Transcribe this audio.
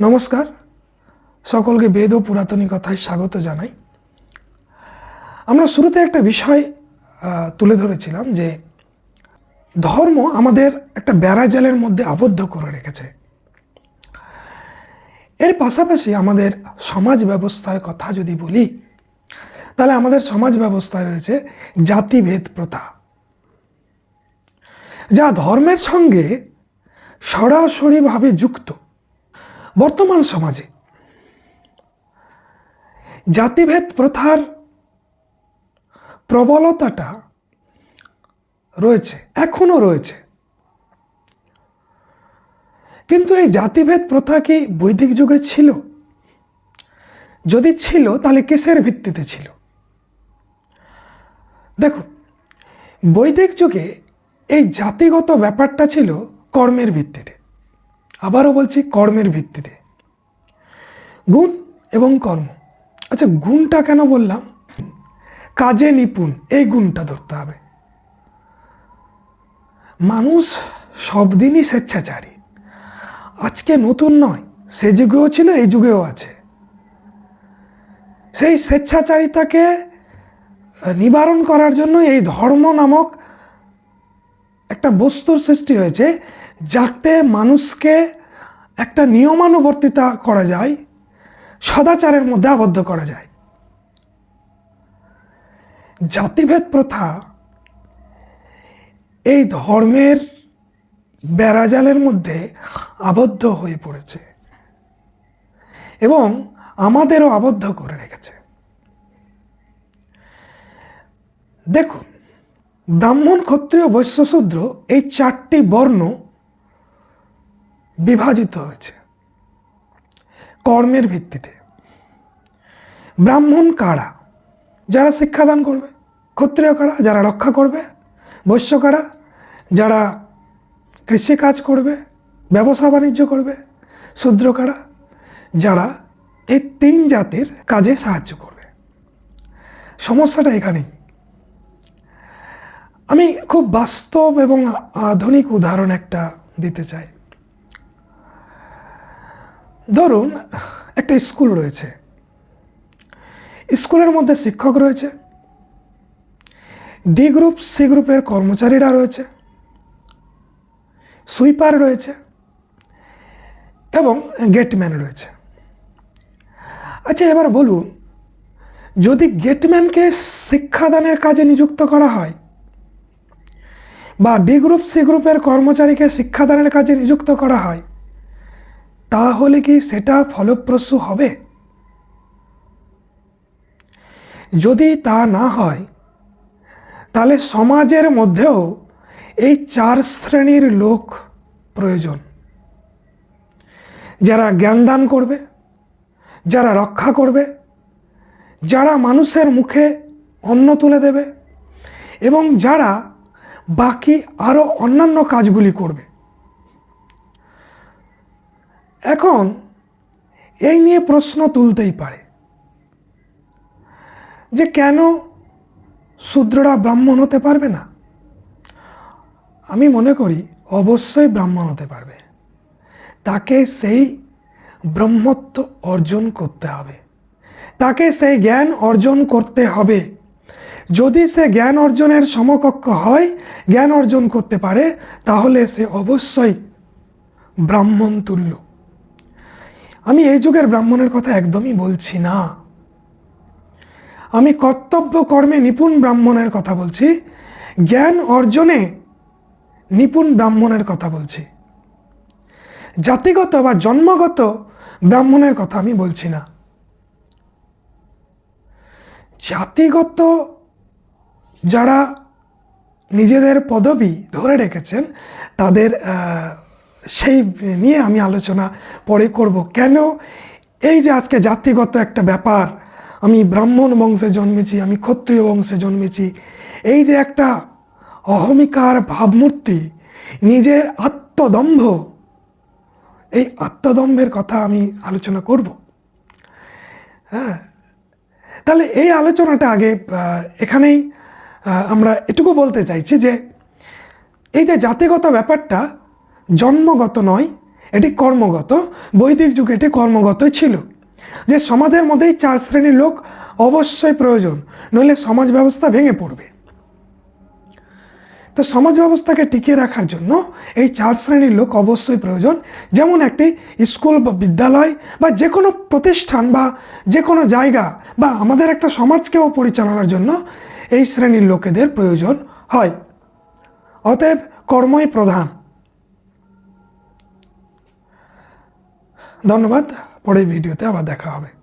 নমস্কার। সকলকে বেদ ও পুরাতনী কথায় স্বাগত জানাই। আমরা শুরুতে একটা বিষয় তুলে ধরেছিলাম যে ধর্ম আমাদের একটা বেড়াজালের মধ্যে আবদ্ধ করে রেখেছে। এর পাশাপাশি আমাদের সমাজ ব্যবস্থার কথা যদি বলি, তাহলে আমাদের সমাজ ব্যবস্থায় রয়েছে জাতিভেদ প্রথা। যা ধর্মের সঙ্গে সরাসরিভাবে যুক্ত। বর্তমান সমাজে। জাতিভেদ প্রথার প্রবলতাটা রয়েছে, এখনও রয়েছে। কিন্তু এই জাতিভেদ প্রথা কি বৈদিক যুগে ছিল? যদি ছিল, তাহলে কিসের ভিত্তিতে ছিল? দেখুন, বৈদিক যুগে এই জাতিগত ব্যাপারটা ছিল কর্মের ভিত্তিতে। আবারও বলছি কর্মের ভিত্তিতে। গুণ এবং কর্ম। আচ্ছা গুণটা কেন বললাম? কাজে নিপুণ, এই গুণটা ধরতে হবে। মানুষ সব দিনই স্বেচ্ছাচারী। আজকে নতুন নয়, সে যুগেও ছিল, এই যুগেও আছে। সেই স্বেচ্ছাচারিতাকে নিবারণ করার জন্য এই ধর্ম নামক একটা বস্তুর সৃষ্টি হয়েছে যাতে মানুষকে একটা নিয়মানুবর্তিতা করা যায়, সদাচারের মধ্যে আবদ্ধ করা যায়। জাতিভেদ প্রথা এই ধর্মের বেড়াজালের মধ্যে আবদ্ধ হয়ে পড়েছে এবং আমাদেরও আবদ্ধ করে রেখেছে। দেখুন, ব্রাহ্মণ ক্ষত্রিয় বৈশ্যশূদ্র এই চারটি বর্ণ বিভাজিত হয়েছে। কর্মের ভিত্তিতে। ব্রাহ্মণ কারা? যারা শিক্ষাদান করবে, ক্ষত্রিয় কারা? যারা রক্ষা করবে, বৈশ্য কারা? যারা কৃষিকাজ করবে, ব্যবসা বাণিজ্য করবে, শূদ্র কারা? যারা এই তিন জাতির কাজে সাহায্য করবে। সমস্যাটা এখানেই। আমি খুব বাস্তব এবং আধুনিক উদাহরণ একটা দিতে চাই। ধরুন, একটা স্কুল রয়েছে। স্কুলের মধ্যে শিক্ষক রয়েছে। ডি গ্রুপ, সি গ্রুপের কর্মচারীরা রয়েছে। সুইপার রয়েছে। এবং গেটম্যান রয়েছে। আচ্ছা এবার বলুন, যদি গেটম্যানকে শিক্ষাদানের কাজে নিযুক্ত করা হয় বা ডি গ্রুপ, সি গ্রুপের কর্মচারীকে শিক্ষাদানের কাজে নিযুক্ত করা হয় তাহলে কি সেটা ফলপ্রসূ হবে? যদি তা না হয়, তাহলে সমাজের মধ্যেও এই চার শ্রেণির লোক প্রয়োজন। যারা জ্ঞানদান করবে, যারা রক্ষা করবে, যারা মানুষের মুখে অন্ন তুলে দেবে, এবং যারা বাকি আরও অন্যান্য কাজগুলি করবে। এখন এই নিয়ে প্রশ্ন তুলতেই পারে যে কেন শূদ্ররা ব্রাহ্মণ হতে পারবে না? আমি মনে করি অবশ্যই ব্রাহ্মণ হতে পারবে। তাকে সেই ব্রহ্মত্ব অর্জন করতে হবে। তাকে সেই জ্ঞান অর্জন করতে হবে। যদি সে জ্ঞান অর্জনের সমকক্ষ হয়, জ্ঞান অর্জন করতে পারে, তাহলে সে অবশ্যই ব্রাহ্মণ তুল্য। আমি এই যুগের ব্রাহ্মণের কথা একদমই বলছি না। আমি কর্তব্য কর্মে নিপুণ ব্রাহ্মণের কথা বলছি, জ্ঞান অর্জনে নিপুণ ব্রাহ্মণের কথা বলছি। জাতিগত বা জন্মগত ব্রাহ্মণের কথা আমি বলছি না। জাতিগত যারা নিজেদের পদবি ধরে রেখেছেন, তাদের সেই নিয়ে আমি আলোচনা পরে করব। কেন? এই যে আজকে জাতিগত একটা ব্যাপার, আমি ব্রাহ্মণ বংশে জন্মেছি, আমি ক্ষত্রিয় বংশে জন্মেছি, এই যে একটা অহমিকার ভাবমূর্তি, নিজের আত্মদম্ভ, এই আত্মদম্ভের কথা আমি আলোচনা করব। হ্যাঁ তাহলে এই আলোচনাটা আগে এখানেই আমরা এটুকু বলতে চাইছি যে, এই যে জাতিগত ব্যাপারটা জন্মগত নয়, এটি কর্মগত। বৈদিক যুগে এটি কর্মগত ছিল। যে সমাজের মধ্যেই চার শ্রেণির লোক অবশ্যই প্রয়োজন, নইলে সমাজ ব্যবস্থা ভেঙে পড়বে। তো সমাজ ব্যবস্থাকে টিকিয়ে রাখার জন্য এই চার শ্রেণির লোক অবশ্যই প্রয়োজন। যেমন একটি স্কুল বা বিদ্যালয় বা যে কোনো প্রতিষ্ঠান বা যে কোনো জায়গা বা আমাদের একটা সমাজকেও পরিচালনার জন্য এই শ্রেণির লোকেদের প্রয়োজন হয়। অতএব কর্মই প্রধান। ধন্যবাদ পরের ভিডিওতে আবার দেখা হবে।